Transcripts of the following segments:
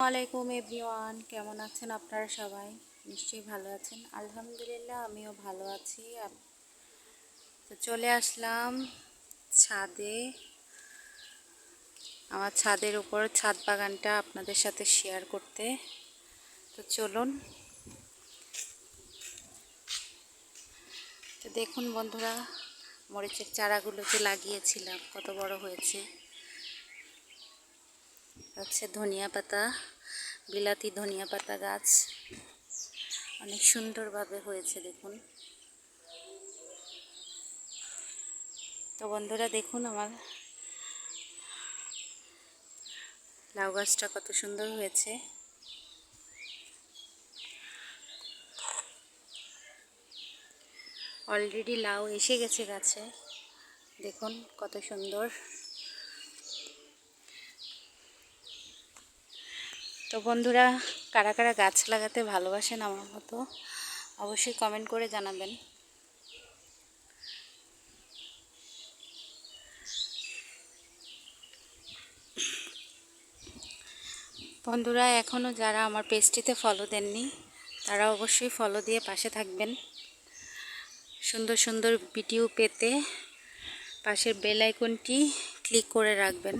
আলাইকুম এভরিওয়ান, কেমন আছেন আপনারা সবাই? নিশ্চয়ই ভালো আছেন। আলহামদুলিল্লাহ, আমিও ভালো আছি। তো চলে আসলাম ছাদে। আমার ছাদের উপর, ছাদ বাগানটা আপনাদের সাথে শেয়ার করতে। তো চলুন। তো দেখুন বন্ধুরা, মরিচের চারাগুলো যে লাগিয়েছিলাম, কত বড় হয়েছে। হচ্ছে ধনিয়া পাতা, বিলাতি ধনিয়া পাতা গাছ। অনেক সুন্দরভাবে হয়েছে, দেখুন। তো বন্ধুরা, দেখুন আমার লাউ গাছটা কত সুন্দর হয়েছে। অলরেডি লাউ এসে গেছে গাছে। দেখুন কত সুন্দর। তো বন্ধুরা, কারা কারা গাছ লাগাতে ভালোবাসেন আমার মতো, অবশ্যই কমেন্ট করে জানাবেন। বন্ধুরা এখনও যারা আমার পেজটিতে ফলো দেননি, তারা অবশ্যই ফলো দিয়ে পাশে থাকবেন। সুন্দর সুন্দর ভিডিও পেতে পাশের বেল আইকনটি ক্লিক করে রাখবেন।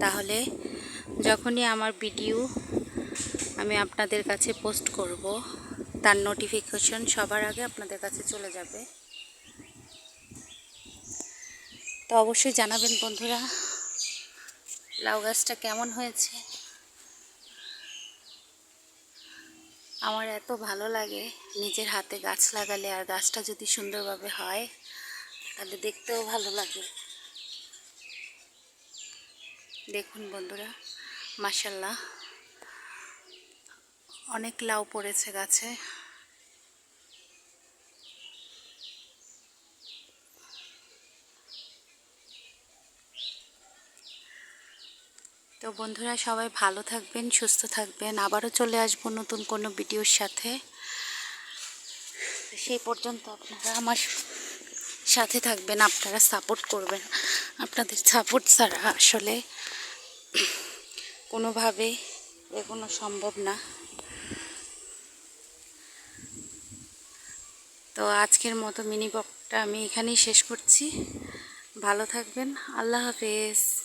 তাহলে যখনই আমার ভিডিও আমি আপনাদের কাছে পোস্ট করব। তার নোটিফিকেশন সবার আগে আপনাদের কাছে চলে যাবে। তো অবশ্যই জানাবেন বন্ধুরা, লাউ গাছটা কেমন হয়েছে? আমার এত ভালো লাগে নিজের হাতে গাছ লাগালে, আর গাছটা যদি সুন্দরভাবে হয়, তাহলে দেখতেও ভালো লাগে। দেখুন বন্ধুরা মাসাল্লাহ অনেক লাউ পড়েছে গাছে। তো বন্ধুরা, সবাই ভালো থাকবেন, সুস্থ থাকবেন। আবারও চলে আসব নতুন কোনো ভিডিওর সাথে। সেই পর্যন্ত আপনারা আমার সাথে থাকবেন, আপনারা সাপোর্ট করবেন। আপনাদের সাপোর্ট ছাড়া আসলে কোনোভাবে এগোনো সম্ভব না। তো আজকের মতো মিনি বকটা আমি এখানেই শেষ করছি। ভালো থাকবেন। আল্লাহ হাফেজ।